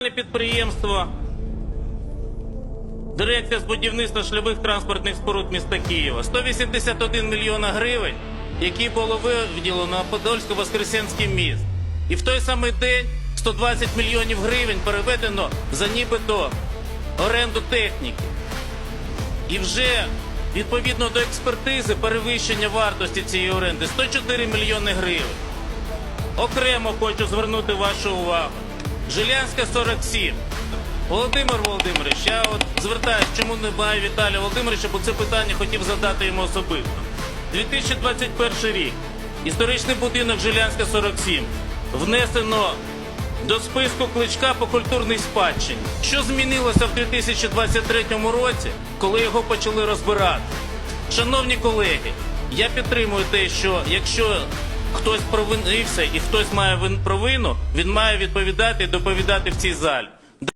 підприємство, дирекція з будівництва шлюбих транспортних споруд міста Києва. 181 мільйона гривень, які було виділено на Подольсько-Воскресенський міст. І в той самий день 120 мільйонів гривень переведено за нібито оренду техніки. І вже відповідно до експертизи перевищення вартості цієї оренди 104 мільйони гривень. Окремо хочу звернути вашу увагу. Жилянська 47. Володимир Володимирович, я от звертаюсь, чому немає Віталія Володимировича, бо це питання хотів задати йому особисто. 2021 рік. Історичний будинок Жилянська 47. Внесено до списку кличка по культурній спадщині. Що змінилося в 2023 році, коли його почали розбирати? Шановні колеги, я підтримую те, що якщо хтось провинився і хтось має вин- провину, він має відповідати і доповідати в цій залі.